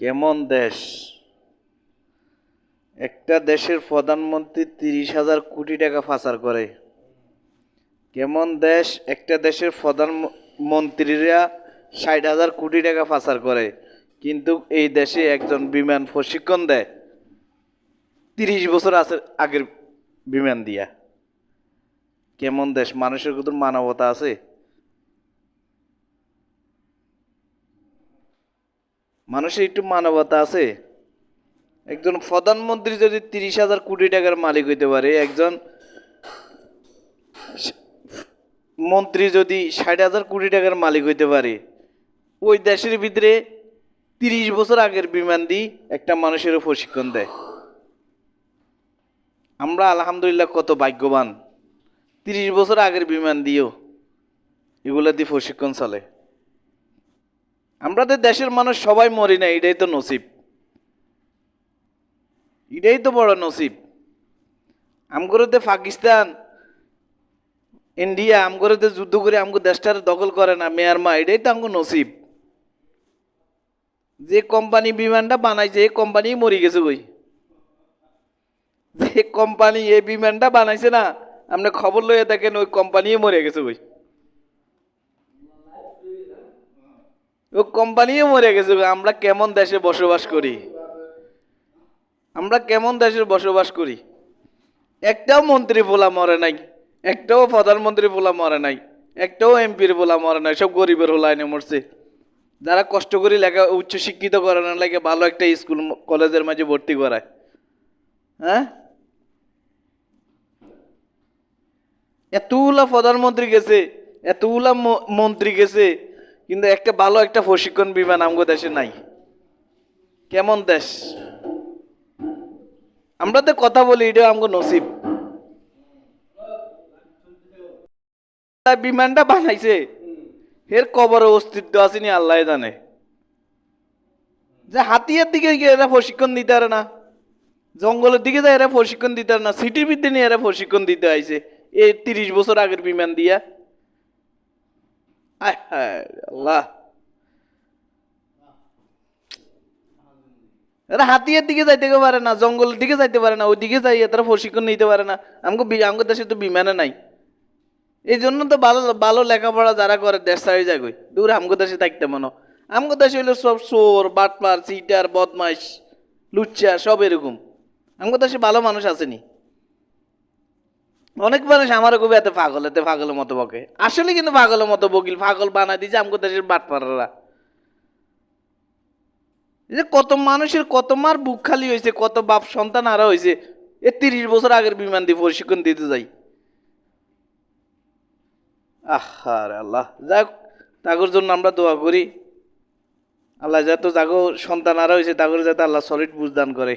কেমন দেশ? একটা দেশের প্রধানমন্ত্রী তিরিশ হাজার কোটি টাকা পাচার করে। কেমন দেশ? একটা দেশের প্রধানমন্ত্রীরা ষাট হাজার কোটি টাকা পাচার করে, কিন্তু এই দেশে একজন বিমান প্রশিক্ষণ দেয়। তিরিশ বছর আছে আগের বিমান দিয়া। কেমন দেশ? মানুষের কত মানবতা আছে? মানুষের একটু মানবতা আছে। একজন প্রধানমন্ত্রী যদি তিরিশ হাজার কোটি টাকার মালিক হইতে পারে, একজন মন্ত্রী যদি ষাট হাজার কোটি টাকার মালিক হইতে পারে, ওই দেশের ভিতরে তিরিশ বছর আগের বিমান দিয়ে একটা মানুষেরও প্রশিক্ষণ দেয়। আমরা আলহামদুলিল্লাহ কত ভাগ্যবান। তিরিশ বছর আগের বিমান দিয়েও এগুলো দিয়ে প্রশিক্ষণ চলে। আমরা তো দেশের মানুষ সবাই মরি না, এটাই তো নসিব। এটাই তো বড় নসিব। আমগরতে পাকিস্তান, ইন্ডিয়া, আমগরতে যুদ্ধ করে আমগো দেশটার দখল করে না, মিয়ানমার, এটাই তো আমগো নসিব। যে কোম্পানি বিমানটা বানাইছে, এই কোম্পানি মরি গেছে কই? যে কোম্পানি এই বিমানটা বানাইছে না, আপনি খবর লইয়া দেখেন ওই কোম্পানি মরে গেছে কই? ও কোম্পানিও মরে গেছে আমরা কেমন দেশে বসবাস করি? আমরা কেমন দেশে বসবাস করি? একটাও মন্ত্রী বলা মরে নাই, একটাও প্রধানমন্ত্রী বলা মরে নাই, একটাও এমপির বলা মরে নাই, সব গরিবের হোলাইনে মরছে। যারা কষ্ট করে লেখা, উচ্চ শিক্ষিত করে না, লাগে ভালো একটা স্কুল, কলেজের মাঝে ভর্তি করায়। হ্যাঁ? এতগুলা প্রধানমন্ত্রী গেছে, এতগুলা মন্ত্রী গেছে কিন্তু একটা ভালো একটা প্রশিক্ষণ বিমান আমগো দেশে নাই। কেমন দেশ? আমরা তো কথা বলি এটা আমগো নসিব। বিমানটা বানাইছে। এর কবরের অস্তিত্ব আসেনি আল্লাহ জানে। যে হাতিয়ার দিকে এরা প্রশিক্ষণ দিতে পারে না, জঙ্গলের দিকে যায় এরা প্রশিক্ষণ দিতে পারে না, সিটির ভিত্তি নিয়ে এরা প্রশিক্ষণ দিতে আইছে। এই তিরিশ বছর আগের বিমান দিয়া। এরা হাতিয়ার দিকে যাইতে পারে না, জঙ্গলের দিকে যাইতে পারে না ওই দিকে যাই তারা প্রশিক্ষণ নিতে পারে না। আমাকে আমাকে দেশে তো বিমানে নাই। এই জন্য তো ভালো ভালো লেখাপড়া যারা করে, দেশ ছাড়ি যায় দূর আমগো দেশে থাকতে মনো। আমগো দেশে হইল সব চোর, বাটপার, চিটার, বদমাইশ, লুচ্চা, সব এরকম। আমগো দেশে ভালো মানুষ আসেনি। অনেক মানুষ আমার কবি এত পাগল, এতে পাগলের মতো বকে। আসলে কিন্তু পাগলের মতো বকিল, পাগল বানাই দিয়েছে আমগো দেশের বাটপাররা এই যে কত মানুষের, কত মার বুক খালি হয়েছে কত বাপ সন্তান আরা হয়েছে এ তিরিশ বছর আগের বিমান দিয়ে প্রশিক্ষণ দিতে যাই। আহার আল্লাহ। যাক তাগর জন্য আমরা দোয়া করি। আল্লাহ যাতে জাগো সন্তান আরা হয়েছে তাগর যাতে আল্লাহ সলিড বুঝদান করে।